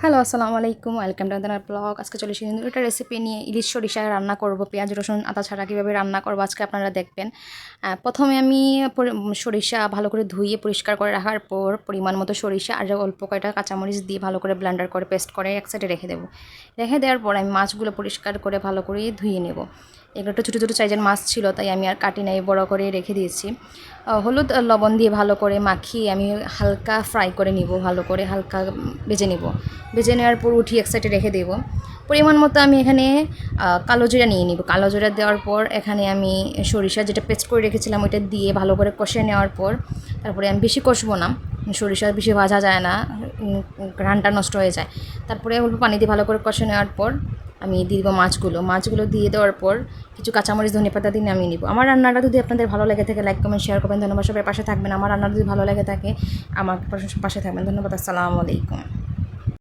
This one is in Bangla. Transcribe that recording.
হ্যালো, আসসালামু আলাইকুম। ওয়েলকাম টু আদার ব্লগ আজকে চলে এসেছি একটা রেসিপি নিয়ে। ইলিশ সরিষা রান্না করব, পেঁয়াজ, রসুন, আদা ছাড়া কীভাবে রান্না করব আজকে আপনারা দেখবেন। প্রথমে আমি সরিষা ভালো করে ধুয়ে পরিষ্কার করে রাখার পর পরিমাণ মতো সরিষা আর অল্প কয়টা কাঁচামরিচ দিয়ে ভালো করে ব্লেন্ডার করে পেস্ট করে এক সাইডে রেখে দেবো। রেখে দেওয়ার পর আমি মাছগুলো পরিষ্কার করে ভালো করে ধুয়ে নেব। এগুলো ছোটো ছোটো সাইজের মাছ ছিল, তাই আমি আর কাটি নাই, বড় করে রেখে দিয়েছি। হলুদ লবণ দিয়ে ভালো করে মাখিয়ে আমি হালকা ফ্রাই করে নিব ভালো করে হালকা ভেজে নিব। ভেজে নেওয়ার পর উঠিয়ে এক সাইডে রেখে দেব। পরিমাণ মতো আমি এখানে কালো জিরা নিয়ে নিব। কালো জিরা দেওয়ার পর এখানে আমি সরিষা যেটা পেস্ট করে রেখেছিলাম ওইটা দিয়ে ভালো করে কষে নেওয়ার পর তারপরে আমি বেশি কষবো না। সরিষা বেশি ভাজা যায় না উম, ঘ্রাণটা নষ্ট হয়ে যায়। তারপরে অল্প পানি দিয়ে ভালো করে কষে নেওয়ার পর আমি দিয়ে দেবো মাছগুলো। মাছগুলো দিয়ে দেওয়ার পর কিছু কাঁচামরিচ, ধনে পাতা দিয়ে আমি নিব। আমার রান্নাটা যদি আপনাদের ভালো লেগে থাকে লাইক কমেন্ট শেয়ার করবেন। ধন্যবাদ সবাই, পাশে থাকবেন। আমার রান্নাটা যদি ভালো লেগে থাকে, আমার পাশে থাকবেন। ধন্যবাদ, আসসালামু আলাইকুম।